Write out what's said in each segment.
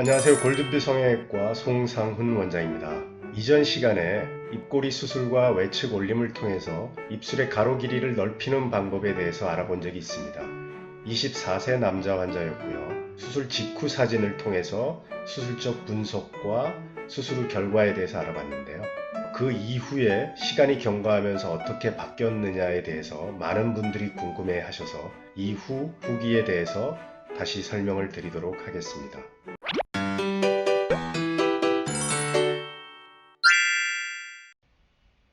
안녕하세요. 골든뷰 성형외과 송상훈 원장입니다. 이전 시간에 입꼬리 수술과 외측 올림을 통해서 입술의 가로 길이를 넓히는 방법에 대해서 알아본 적이 있습니다. 24세 남자 환자였고요. 수술 직후 사진을 통해서 수술적 분석과 수술 후 결과에 대해서 알아봤는데요. 그 이후에 시간이 경과하면서 어떻게 바뀌었느냐에 대해서 많은 분들이 궁금해 하셔서 이후 후기에 대해서 다시 설명을 드리도록 하겠습니다.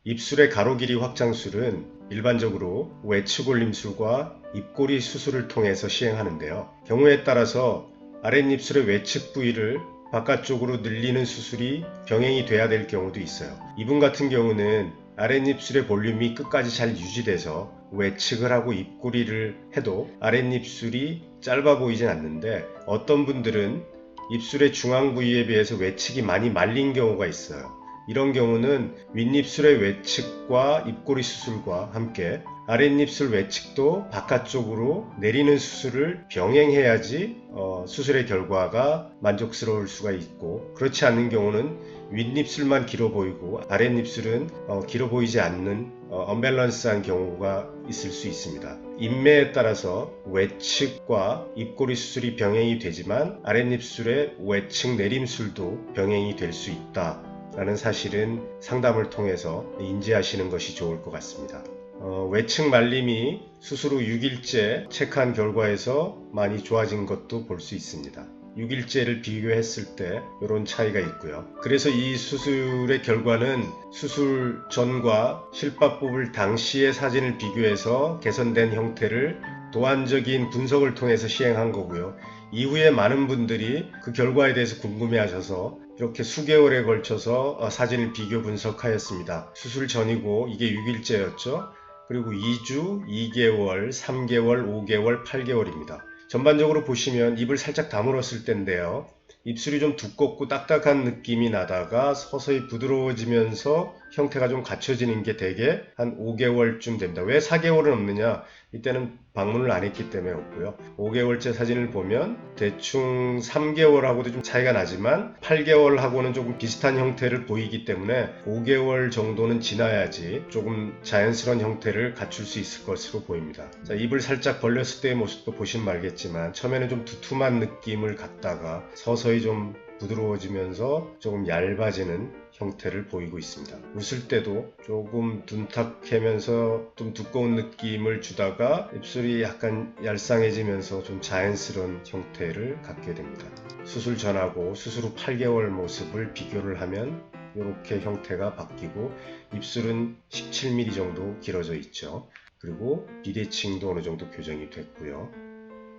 입술의 가로 길이 확장술은 일반적으로 외측 올림술과 입꼬리 수술을 통해서 시행하는데요. 경우에 따라서 아랫입술의 외측 부위를 바깥쪽으로 늘리는 수술이 병행이 돼야 될 경우도 있어요. 이분 같은 경우는 아랫입술의 볼륨이 끝까지 잘 유지돼서 외측을 하고 입꼬리를 해도 아랫입술이 짧아 보이진 않는데 어떤 분들은 입술의 중앙 부위에 비해서 외측이 많이 말린 경우가 있어요. 이런 경우는 윗입술의 외측과 입꼬리 수술과 함께 아랫입술 외측도 바깥쪽으로 내리는 수술을 병행해야지 어, 수술의 결과가 만족스러울 수가 있고 그렇지 않는 경우는 윗입술만 길어 보이고 아랫입술은 어, 길어 보이지 않는 어, 언밸런스한 경우가 있을 수 있습니다. 인매에 따라서 외측과 입꼬리 수술이 병행이 되지만 아랫입술의 외측 내림술도 병행이 될 수 있다. 라는 사실은 상담을 통해서 인지하시는 것이 좋을 것 같습니다. 어, 외측 말림이 수술 후 6일째 체크한 결과에서 많이 좋아진 것도 볼 수 있습니다. 6일째를 비교했을 때 이런 차이가 있고요. 그래서 이 수술의 결과는 수술 전과 실밥 뽑을 당시의 사진을 비교해서 개선된 형태를 도안적인 분석을 통해서 시행한 거고요. 이후에 많은 분들이 그 결과에 대해서 궁금해 하셔서 이렇게 수개월에 걸쳐서 어, 사진을 비교 분석하였습니다. 수술 전이고 이게 6일째였죠. 그리고 2주, 2개월, 3개월, 5개월, 8개월입니다. 전반적으로 보시면 입을 살짝 다물었을 때인데요. 입술이 좀 두껍고 딱딱한 느낌이 나다가 서서히 부드러워지면서 형태가 좀 갖춰지는 게 대개 한 5개월쯤 됩니다. 왜 4개월은 없느냐? 이때는 방문을 안 했기 때문에 없고요. 5개월째 사진을 보면 대충 3개월하고도 좀 차이가 나지만 8개월하고는 조금 비슷한 형태를 보이기 때문에 5개월 정도는 지나야지 조금 자연스러운 형태를 갖출 수 있을 것으로 보입니다. 자, 입을 살짝 벌렸을 때의 모습도 보시면 알겠지만 처음에는 좀 두툼한 느낌을 갖다가 서서히 좀 부드러워지면서 조금 얇아지는 형태를 보이고 있습니다. 웃을 때도 조금 둔탁하면서 좀 두꺼운 느낌을 주다가 입술이 약간 얄쌍해지면서 좀 자연스러운 형태를 갖게 됩니다. 수술 전하고 수술 후 8개월 모습을 비교를 하면 이렇게 형태가 바뀌고 입술은 17mm 정도 길어져 있죠. 그리고 비대칭도 어느 정도 교정이 됐고요.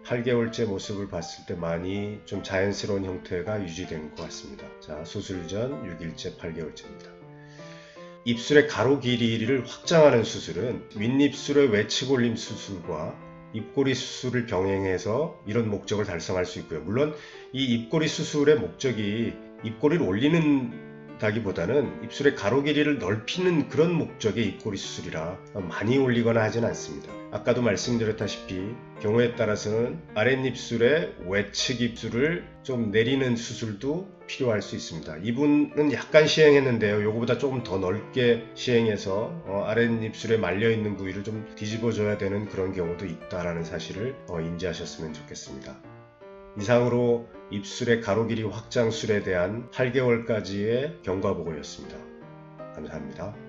8개월째 모습을 봤을 때 많이 좀 자연스러운 형태가 유지된 것 같습니다. 자, 수술 전 6일째 8개월째입니다. 입술의 가로 길이를 확장하는 수술은 윗입술의 외측 올림 수술과 입꼬리 수술을 병행해서 이런 목적을 달성할 수 있고요. 물론 이 입꼬리 수술의 목적이 입꼬리를 올리는 다기보다는 입술의 가로 길이를 넓히는 그런 목적의 입꼬리 수술이라 많이 올리거나 하진 않습니다. 아까도 말씀드렸다시피 경우에 따라서는 아랫입술의 외측 입술을 좀 내리는 수술도 필요할 수 있습니다. 이분은 약간 시행했는데요. 요거보다 조금 더 넓게 시행해서 어, 아랫입술에 말려 있는 부위를 좀 뒤집어 줘야 되는 그런 경우도 있다라는 사실을 어, 인지하셨으면 좋겠습니다. 이상으로 입술의 가로 길이 확장술에 대한 8개월까지의 경과 보고였습니다. 감사합니다.